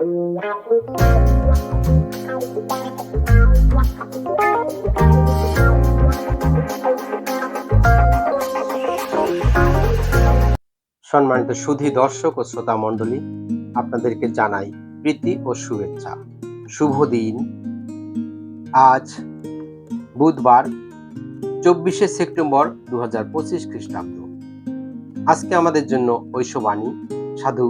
সম্মানিত সুধী দর্শক ও শ্রোতা মণ্ডলী, আপনাদেরকে জানাই প্রীতি ও শুভেচ্ছা। শুভ দিন। আজ বুধবার, চব্বিশে সেপ্টেম্বর দু হাজার পঁচিশ খ্রিস্টাব্দ। আজকে আমাদের জন্য ঐশবাণী, সাধু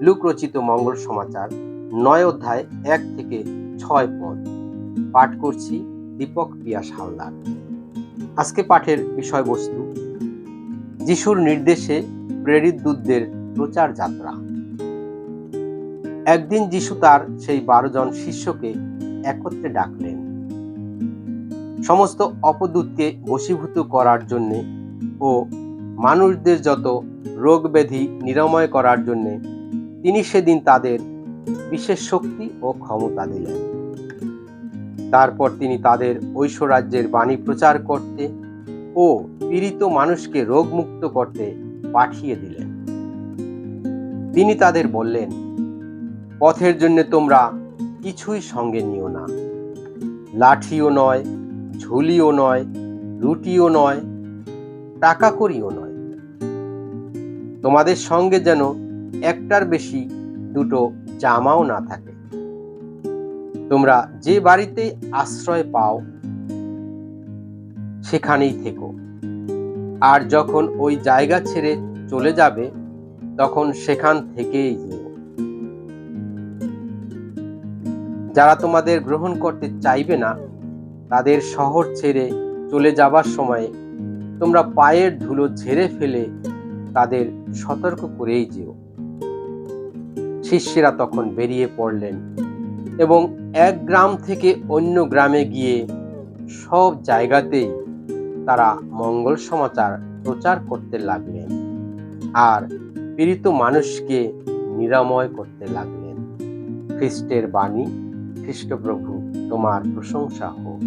লুক রচিত মঙ্গল সমাচার, নয় অধ্যায় এক থেকে ছয় পদ। পাঠ করছি দীপক পিয়াস হালদার আজকে পাঠের বিষয়বস্তু, যিশুর নির্দেশে প্রেরিত দূতদের প্রচার যাত্রা। একদিন যিশু তার সেই বারো জন শিষ্যকে একত্রে ডাকলেন। সমস্ত অপদূতকে বশীভূত করার জন্যে ও মানুষদের যত রোগ ব্যাধি নিরাময় করার জন্যে তিনি সেদিন তাদের বিশেষ শক্তি ও ক্ষমতা দিলেন। তারপর তিনি তাদের ঐশ্বরাজ্যের বাণী প্রচার করতে ও পীড়িত মানুষকে রোগমুক্ত করতে পাঠিয়ে দিলেন। তিনি তাদের বললেন, পথের জন্য তোমরা কিছুই সঙ্গে নিও না। লাঠিও নয়, ঝুলিও নয় রুটিও নয়, টাকা করিও নয়। তোমাদের সঙ্গে যেন একটার বেশি দুটো জামাও না থাকে। তোমরা যে বাড়িতেই আশ্রয় পাও, সেখানেই থেকো। আর যখন ওই জায়গা ছেড়ে চলে যাবে, তখন সেখান থেকেই যেও। যারা তোমাদের গ্রহণ করতে চাইবে না, তাদের শহর ছেড়ে চলে যাবার সময় তোমরা পায়ের ধুলো ঝেড়ে ফেলে তাদের সতর্ক করেই যেও। শিষ্যেরা তখন বেরিয়ে পড়লেন এবং এক গ্রাম থেকে অন্য গ্রামে গিয়ে সব জায়গাতেই তারা মঙ্গল সমাচার প্রচার করতে লাগলেন আর পীড়িত মানুষকে নিরাময় করতে লাগলেন। খ্রিস্টের বাণী, খ্রিস্টপ্রভু, তোমার প্রশংসা হোক।